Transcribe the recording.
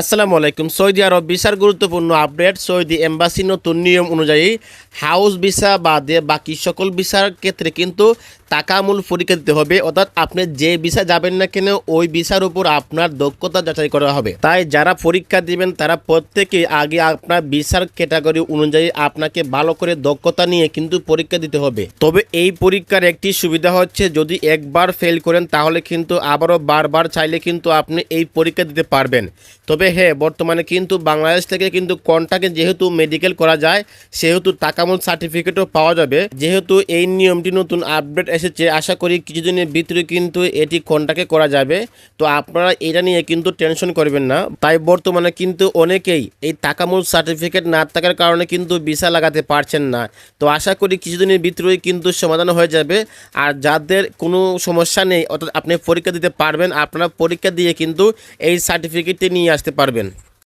আসসালামু আলাইকুম। সৌদি আরব ভিসার গুরুত্বপূর্ণ আপডেট, সৌদি এম্বাসি নতুন নিয়ম অনুযায়ী হাউস ভিসা বাদে বাকি সকল ভিসার ক্ষেত্রে কিন্তু টাকা মূল পরীক্ষা দিতে হবে। অর্থাৎ আপনি যে ভিসা যাবেন না কেন, ওই ভিসার উপর আপনার দক্ষতা যাচাই করা হবে। তাই যারা পরীক্ষা দিবেন, তারা প্রত্যেকে আগে আপনার ভিসার ক্যাটাগরি অনুযায়ী আপনাকে ভালো করে দক্ষতা নিয়ে কিন্তু পরীক্ষা দিতে হবে। তবে এই পরীক্ষার একটি সুবিধা হচ্ছে, যদি একবার ফেল করেন, তাহলে কিন্তু আবারও বারবার চাইলে কিন্তু আপনি এই পরীক্ষা দিতে পারবেন। তবে হ্যাঁ বর্তমানে কিন্তু বাংলাদেশ থেকে কিন্তু কন্টাকে যেহেতু মেডিকেল করা যায়, সেহেতু টাকামূল সার্টিফিকেটও পাওয়া যাবে। যেহেতু এই নিয়মটি নতুন আপডেট এসেছে, আশা করি কিছুদিনের ভিতরে কিন্তু এটি কন্টাকে করা যাবে। তো আপনারা এটা নিয়ে কিন্তু টেনশন করবেন না। তাই বর্তমানে কিন্তু অনেকেই এই টাকামূল সার্টিফিকেট না থাকার কারণে কিন্তু ভিসা লাগাতে পারছেন না। তো আশা করি কিছুদিনের ভিতরেই কিন্তু সমাধান হয়ে যাবে। আর যাদের কোনো সমস্যা নেই, অর্থাৎ আপনি পরীক্ষা দিতে পারবেন, আপনারা পরীক্ষা দিয়ে কিন্তু এই সার্টিফিকেটটি নিয়ে আসতে পারবেন।